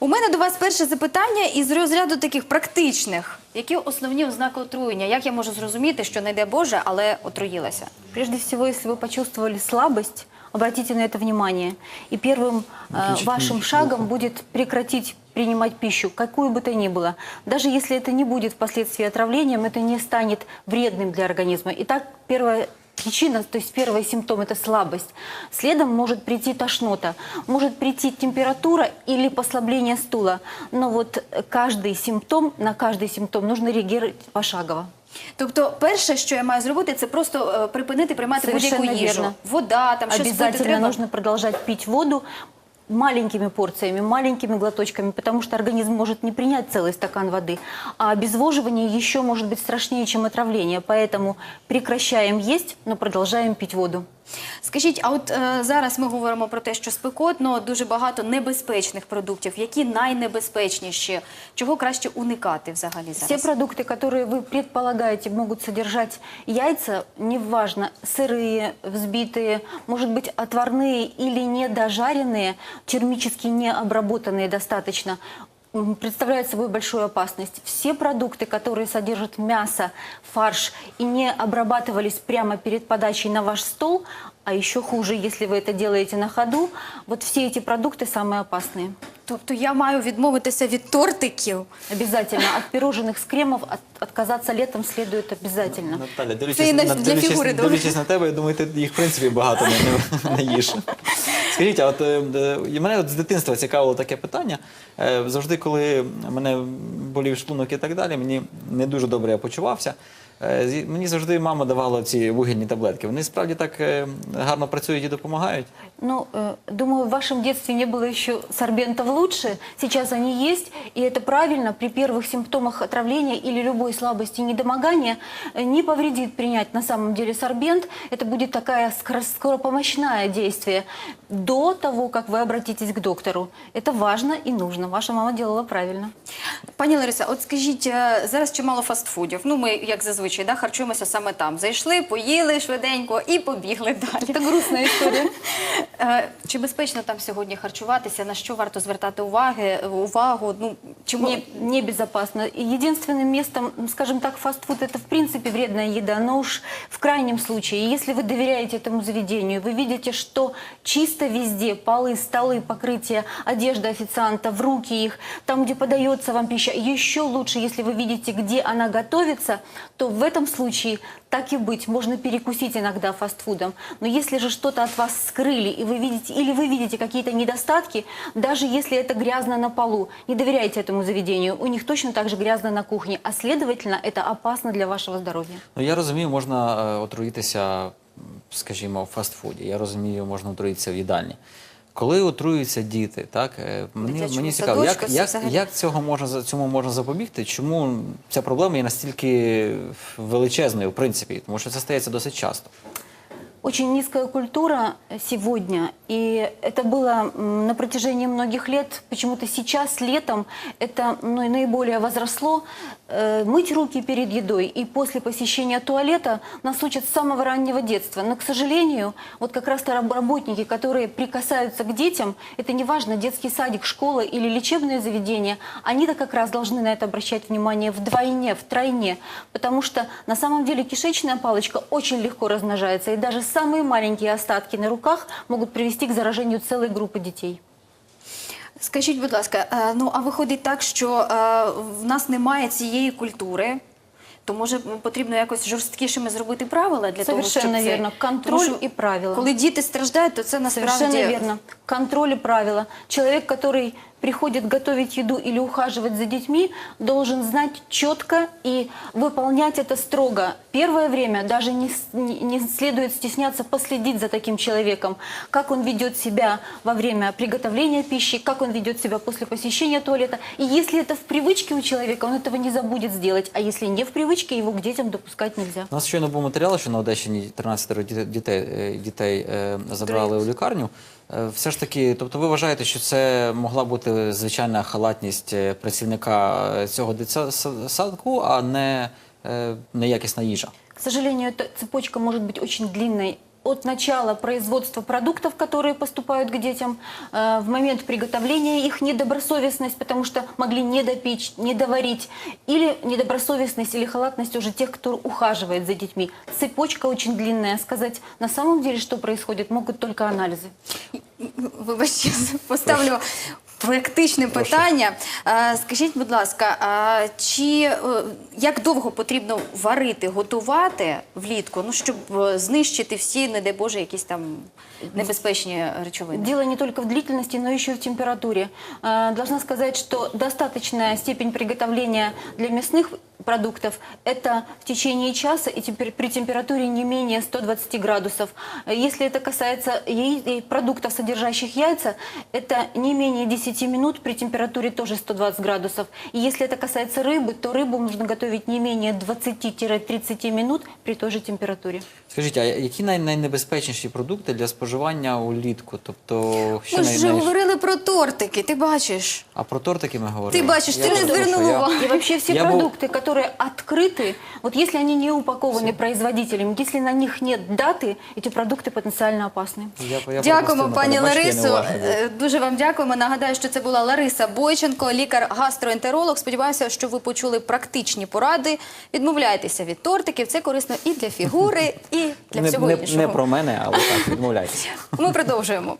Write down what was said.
У мене до вас перше запитання із розряду таких практичних. Які основні ознаки отруєння? Як я можу зрозуміти, що не йде Боже, але отруїлася? Прежде всего, если вы почувствовали слабость, обратите на это внимание. И первым э, Выключить вашим микрофон. шагом будет прекратить принимать пищу, какую бы то ни было. Даже если это не будет впоследствии отравлением, это не станет вредным для организма. Итак, первая причина, то есть первый симптом – это слабость. Следом может прийти тошнота, может прийти температура или послабление стула. Но вот каждый симптом, на каждый симптом нужно реагировать пошагово. Тобто, перше, що я маю зробити, це просто е, припинити приймати будь-яку Совершенно їжу. Вода, там щось пити Обязательно треба. нужно продолжать пить воду маленькими порциями, маленькими глоточками, потому что организм может не принять целый стакан воды. А обезвоживание еще может быть страшнее, чем отравление. Поэтому прекращаем есть, но продолжаем пить воду. Скажіть, а от е, зараз ми говоримо про те, що спекотно, дуже багато небезпечних продуктів. Які найнебезпечніші? Чого краще уникати взагалі зараз? Все продукты, которые вы предполагаете могут содержать яйца, неважно, сырые, взбитые, может быть, отварные или недожаренные, термически не обработанные достаточно, м, представляют собой большую опасность. Все продукты, которые содержат мясо, фарш и не обрабатывались прямо перед подачей на ваш стол, а еще хуже, если вы это делаете на ходу, вот все эти продукты самые опасные. Тобто я маю відмовитися від тортиків. Обязательно. От пирожных с кремов от- отказаться летом следует обязательно. Наталя, Це і дивлячись, на- на, для дивлячись, фігури добре. дивлячись на тебе, я думаю, ти їх в принципі багато не, не, не їш. Скажіть, а от е, е, і мене от з дитинства цікавило таке питання. Е, Завжди, коли мене болів шлунок і так далі, мені не дуже добре я почувався. Е, зі- Мені завжди мама давала ці вугільні таблетки. Вони справді так е, гарно працюють і допомагають. Ну, э, думаю, в вашем детстве не было еще сорбентов лучше. Сейчас они есть, и это правильно. При первых симптомах отравления или любой слабости и недомогания э, не повредит принять на самом деле сорбент. Это будет такая скоро- скоропомощное действие до того, как вы обратитесь к доктору. Это важно и нужно. Ваша мама делала правильно. Пані Лариса, от скажіть, е, зараз чимало фастфудів. Ну, ми, як зазвичай, да, харчуємося саме там. Зайшли, поїли швиденько і побігли далі. Это грустная история. Чи безпечно там сьогодні харчуватися? На що варто звертати уваги, увагу? Ну, чому... Не, небезопасно. И единственным местом, м, скажем так, фастфуд это в принципе вредная еда, но уж в крайнем случае, если вы доверяете этому заведению, вы видите, что чисто везде, полы, столы, покрытие, одежда в руки их, там, где подается вам пища, еще лучше, если вы видите, где она готовится, то в этом случае, так и быть, можно перекусить иногда фастфудом. Но если же что-то от вас скрыли, и вы видите, или вы видите какие-то недостатки, даже если это грязно на полу, не доверяйте этому заведению. У них точно так же грязно на кухне, а следовательно, это опасно для вашего здоровья. Ну я розумію, можна е, отруїтися, м, скажімо, в фастфуді. Я розумію, можна отруїтися в їдальні. Коли отруюються діти, так е, мені, Дитячому мені цікаво, як, як, взагалі. як цього можна цьому можна запобігти? Чому ця проблема є настільки величезною, в принципі? Тому що це стається досить часто. Очень низкая культура сегодня, и это было на протяжении многих лет. Почему-то сейчас, летом, это ну, и наиболее возросло. Э, мыть руки перед едой и после посещения туалета нас учат с самого раннего детства. Но, к сожалению, вот как раз-то раб- работники, которые прикасаются к детям, это неважно, детский садик, школа или лечебное заведение, они-то как раз должны на это обращать внимание вдвойне, втройне, потому что на самом деле кишечная палочка очень легко размножается, и даже самые маленькие остатки на руках могут привести к заражению целой группы детей. Скажіть, будь ласка, е, ну а виходить так, що е, в нас немає цієї культури, то може потрібно якось жорсткішими зробити правила для того, щоб Совершенно це... вірно. Контроль Тому що і правила. Коли діти страждають, то це насправді Совершенно верно. Контроль и правила. Человек, который приходит готовить еду или ухаживать за детьми, должен знать четко и выполнять это строго. Первое время даже не, с- не- не следует стесняться последить за таким человеком, как он ведет себя во время приготовления пищи, как он ведет себя после посещения туалета. И если это в привычке у человека, он этого не забудет сделать. А если не в привычке, его к детям допускать нельзя. У нас щойно був матеріал, що на Одещині 13 діте- дітей, дітей е, забрали у лікарню. Е, Все ж таки, тобто ви вважаєте, що це могла бути звичайна халатність е, працівника е, цього дитсадку, а не е, неякісна їжа? К сожалению, эта цепочка может быть очень длинной, от начала производства продуктов, которые поступают к детям, э, в момент приготовления их недобросовестность, потому что могли не допечь, не доварить, или недобросовестность или халатность уже тех, кто ухаживает за детьми. Цепочка очень длинная. Сказать на самом деле, что происходит, могут только анализы. Вибачте, поставлю практичне питання. Е, Скажіть, будь ласка, а чи е, як довго потрібно варити, готувати влітку, ну щоб е, знищити всі, не дай Боже, якісь там небезпечні речовини? Дело не только в длительности, но еще в температуре. Э, Должна сказать, что достаточная степень приготовления для мясных продуктов – это в течение часа и темпер- при температуре не менее 120 градусов. Э, Если это касается яи- и продуктов, содержащих яйца, это не менее 10 минут при температуре тоже 120 градусов. И если это касается рыбы, то рыбу нужно готовить не менее 20-30 минут при той же температуре. Скажіть, а які най- найнебезпечніші продукти для споживання улітку? Тобто, що Ми ж най- вже най- говорили про тортики, ти бачиш. А про тортики ми говорили? Ти бачиш, ти Я не просто, звернув що я- увагу. И вообще все Я был- продукты, которые открыты, вот если они не упакованы производителем, если на них нет даты, эти продукты потенциально опасны. Я, я Дякуємо, пропустив, пані напевно. Бачите, я Ларисо. неуважний був. Е, Дуже вам дякуємо. Нагадаю, що це була Лариса Бойченко, лікар-гастроентеролог. Сподіваюся, що ви почули практичні поради. Відмовляйтеся від тортиків. Це корисно і для фігури, і для не, всього не, іншого. не про мене, але так, відмовляйтеся. Ми продовжуємо.